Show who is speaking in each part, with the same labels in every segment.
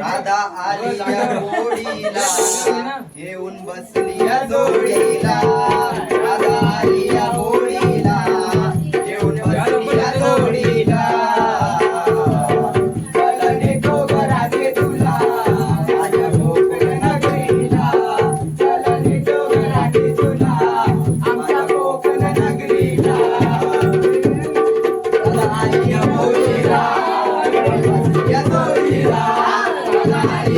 Speaker 1: राधा आलिया गोडीला घेऊन बसली जोडीला. राधा आलिया आली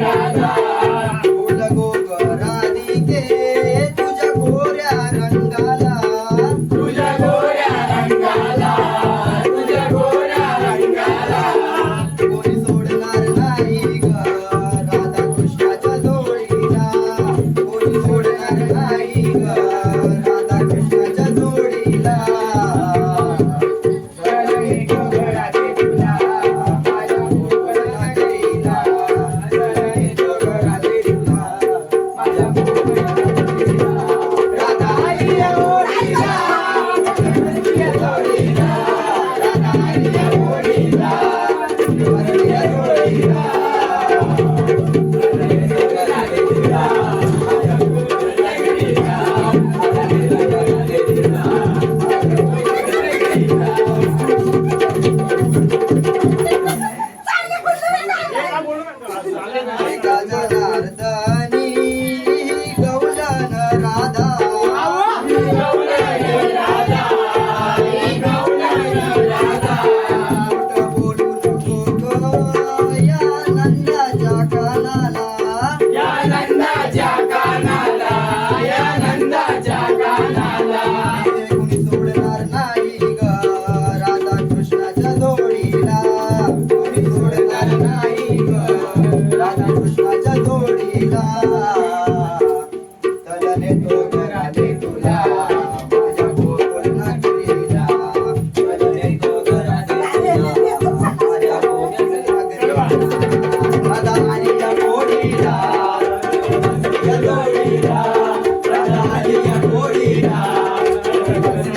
Speaker 2: Raza.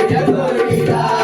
Speaker 1: Yeah, yeah, yeah.